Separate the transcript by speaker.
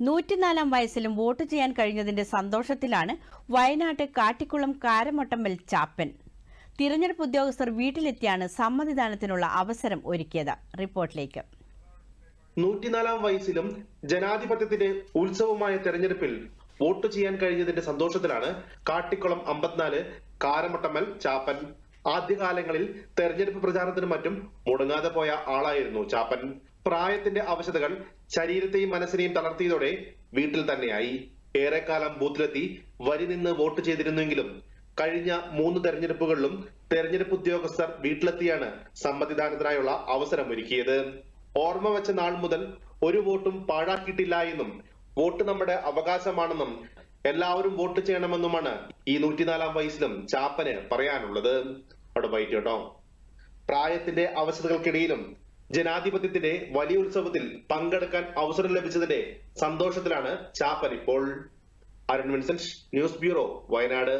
Speaker 1: നൂറ്റിനാലാം വയസ്സിലും വോട്ട് ചെയ്യാൻ കഴിഞ്ഞതിന്റെ സന്തോഷത്തിലാണ് വയനാട്ട് കാട്ടിക്കുളം കാരമൊട്ടമ്മൽ ചാപ്പൻ. തിരഞ്ഞെടുപ്പ് ഉദ്യോഗസ്ഥർ വീട്ടിലെത്തിയാണ് സമ്മതിദാനത്തിനുള്ള അവസരം ഒരുക്കിയത്. റിപ്പോർട്ടിലേക്ക്.
Speaker 2: നൂറ്റിനാലാം വയസ്സിലും ജനാധിപത്യത്തിന്റെ ഉത്സവമായ തെരഞ്ഞെടുപ്പിൽ വോട്ട് ചെയ്യാൻ കഴിഞ്ഞതിന്റെ സന്തോഷത്തിലാണ് കാട്ടിക്കുളം അമ്പത്തിനാല് കാരമട്ടമ്മൽ ചാപ്പൻ. ആദ്യകാലങ്ങളിൽ തെരഞ്ഞെടുപ്പ് പ്രചാരണത്തിനും മറ്റും മുടങ്ങാതെ പോയ ആളായിരുന്നു ചാപ്പൻ. പ്രായത്തിന്റെ അവശതകൾ ശരീരത്തെയും മനസ്സിനെയും തളർത്തിയതോടെ വീട്ടിൽ തന്നെയായി. ഏറെക്കാലം ബൂത്തിലെത്തി വരി നിന്ന് വോട്ട് ചെയ്തിരുന്നെങ്കിലും കഴിഞ്ഞ മൂന്ന് തെരഞ്ഞെടുപ്പുകളിലും തെരഞ്ഞെടുപ്പ് ഉദ്യോഗസ്ഥർ വീട്ടിലെത്തിയാണ് സമ്മതിദാനത്തിനായുള്ള അവസരം ഒരുക്കിയത് ഓർമ്മ വെച്ച നാൾ മുതൽ ഒരു വോട്ടും പാഴാക്കിയിട്ടില്ല എന്നും വോട്ട് നമ്മുടെ അവകാശമാണെന്നും എല്ലാവരും വോട്ട് ചെയ്യണമെന്നുമാണ് ഈ നൂറ്റിനാലാം വയസ്സിലും ചാപ്പന് പറയാനുള്ളത്. അവിടെ വൈറ്റ് കേട്ടോ. പ്രായത്തിന്റെ അവസ്ഥകൾക്കിടയിലും ജനാധിപത്യത്തിന്റെ വലിയ ഉത്സവത്തിൽ പങ്കെടുക്കാൻ അവസരം ലഭിച്ചതിന്റെ സന്തോഷത്തിലാണ് ചാപ്പൻ ഇപ്പോൾ. Arun Vincent news bureau Wayanad.